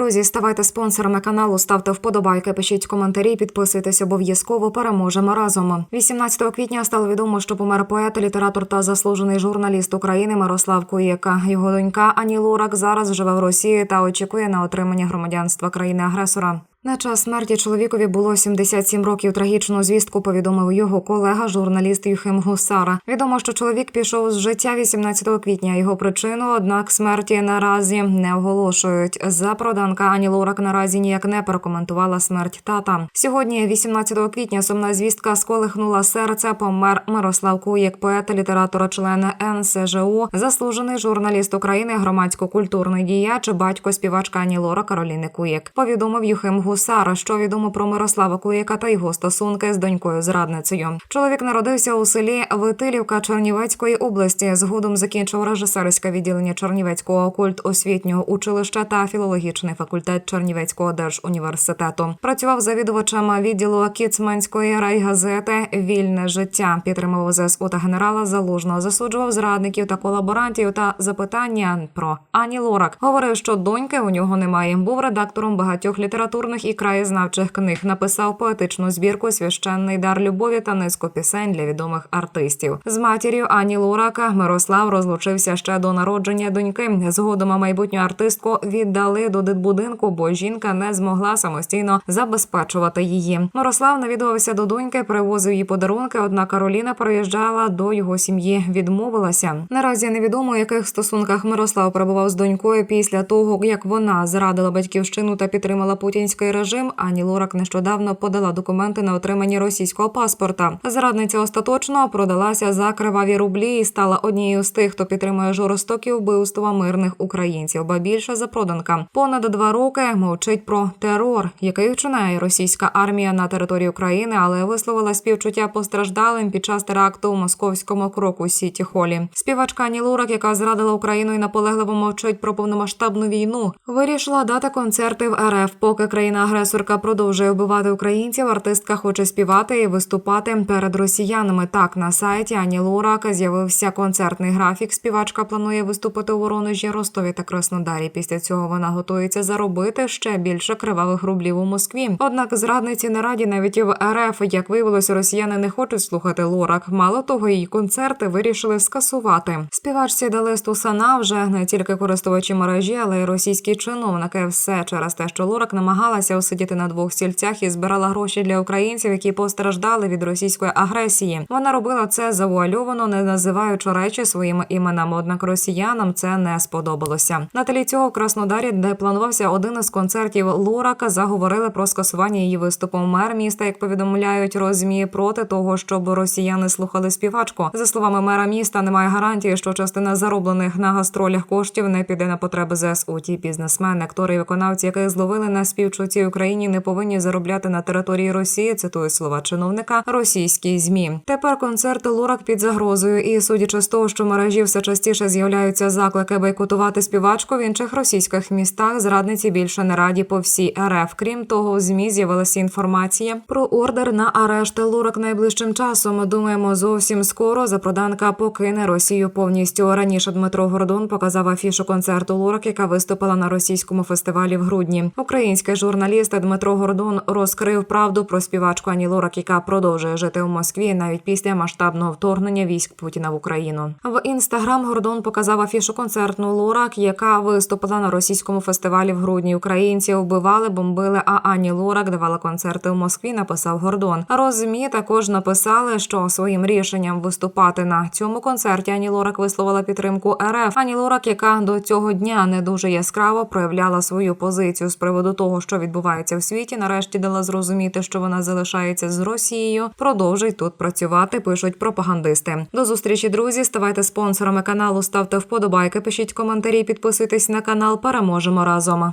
Друзі, ставайте спонсорами каналу, ставте вподобайки, пишіть коментарі, підписуйтесь обов'язково. Переможемо разом. 18 квітня стало відомо, що помер поет, літератор та заслужений журналіст України Мирослав Куєка. Його донька Ані Лорак зараз живе в Росії та очікує на отримання громадянства країни-агресора. На час смерті чоловікові було 77 років. Трагічну звістку повідомив його колега, журналіст Юхим Гусара. Відомо, що чоловік пішов з життя 18 квітня. Його причину, однак, смерті наразі не оголошують. Запроданка Ані Лорак наразі ніяк не прокоментувала смерть тата. Сьогодні, 18 квітня, сумна звістка сколихнула серце. Помер Мирослав Куєк, поет, літератора, члена НСЖУ, заслужений журналіст України, громадсько-культурний діяч, батько співачка Ані Лора Кароліни Куєк. Повідомив Юхим Гусара, що відомо про Мирослава Куєка та його стосунки з донькою зрадницею. Чоловік народився у селі Витилівка Чернівецької області. Згодом закінчив режисерське відділення Чернівецького окульт освітнього училища та філологічний факультет Чернівецького держуніверситету. Працював завідувачем відділу Кіцманської райгазети Вільне життя. Підтримував ЗСУ та генерала Залужного, засуджував зрадників та колаборантів та запитання про Ані Лорак. Говорив, що доньки у нього немає. Був редактором багатьох літературних і краєзнавчих книг. Написав поетичну збірку Священний дар любові та низку пісень для відомих артистів. З матір'ю Ані Лорака Мирослав розлучився ще до народження доньки. Згодом майбутню артистку віддали до дитбудинку, бо жінка не змогла самостійно забезпечувати її. Мирослав навідувався до доньки, привозив їй подарунки. Однак Кароліна приїжджала до його сім'ї, відмовилася. Наразі невідомо, у яких стосунках Мирослав перебував з донькою після того, як вона зрадила батьківщину та підтримала путінський режим. Ані Лорак нещодавно подала документи на отримання російського паспорта. Зрадниця остаточно продалася за криваві рублі і стала однією з тих, хто підтримує жорстокі вбивства мирних українців. Ба більше запроданка понад два роки мовчить про терор, який вчиняє російська армія на території України, але висловила співчуття постраждалим під час теракту у московському кроку Сіті Холі. Співачка Ані Лорак, яка зрадила Україну і наполегливо мовчить про повномасштабну війну, вирішила дати концерти в РФ. Поки країна-агресорка продовжує вбивати українців, артистка хоче співати і виступати перед росіянами. Так на сайті Ані Лорак з'явився концертний графік. Співачка планує виступити у Воронежі, Ростові та Краснодарі. Після цього вона готується заробити ще більше кривавих рублів у Москві. Однак зрадниці не раді навіть в РФ. Як виявилось, росіяни не хочуть слухати Лорак. Мало того, її концерти вирішили скасувати. Співачці дали стусана вже не тільки користувачі мережі, але й російські чиновники. Все через те, що Лорак намагалася усидіти на двох стільцях і збирала гроші для українців, які постраждали від російської агресії. Вона робила це завуальовано, не називаючи речі своїми іменами. Однак росіянам це не сподобалося. На тлі цього в Краснодарі, де планувався один із концертів Лорака, заговорили про скасування її виступу. Мер міста, як повідомляють розмі, проти того, щоб росіяни слухали співачку. За словами мера міста, немає гарантії, що частина зароблених на гастролях коштів не піде на потреби ЗСУ. Ті бізнесмени, актори і виконавці, яких зловили на співчутті Україні, не повинні заробляти на території Росії. Цитують слова чиновника російські змі. Тепер концерт Лорак під загрозою, і судячи з того, що в мережі все частіше з'являються заклики бойкотувати співачку в інших російських містах. Зрадниці більше не раді по всій РФ. Крім того, в змі з'явилася інформація про ордер на арешт Лорак найближчим часом. Думаємо, зовсім скоро запроданка покине Росію повністю. Раніше Дмитро Гордон показав афішу концерту Лорак, яка виступила на російському фестивалі в грудні. Український журналіст Дмитро Гордон розкрив правду про співачку Ані Лорак, яка продовжує жити у Москві навіть після масштабного вторгнення військ Путіна в Україну. В інстаграм Гордон показав афішу концертну Лорак, яка виступила на російському фестивалі в грудні. Українці вбивали, бомбили. А Ані Лорак давала концерти у Москві. Написав Гордон. Розмі також написали, що своїм рішенням виступати на цьому концерті Ані Лорак висловила підтримку РФ. Ані Лорак, яка до цього дня не дуже яскраво проявляла свою позицію з приводу того, що відбувається в світі. Нарешті дала зрозуміти, що вона залишається з Росією. Продовжить тут працювати. Пишуть пропагандисти. До зустрічі, друзі. Ставайте спонсорами каналу, ставте вподобайки, пишіть коментарі, підписуйтесь на канал. Переможемо разом.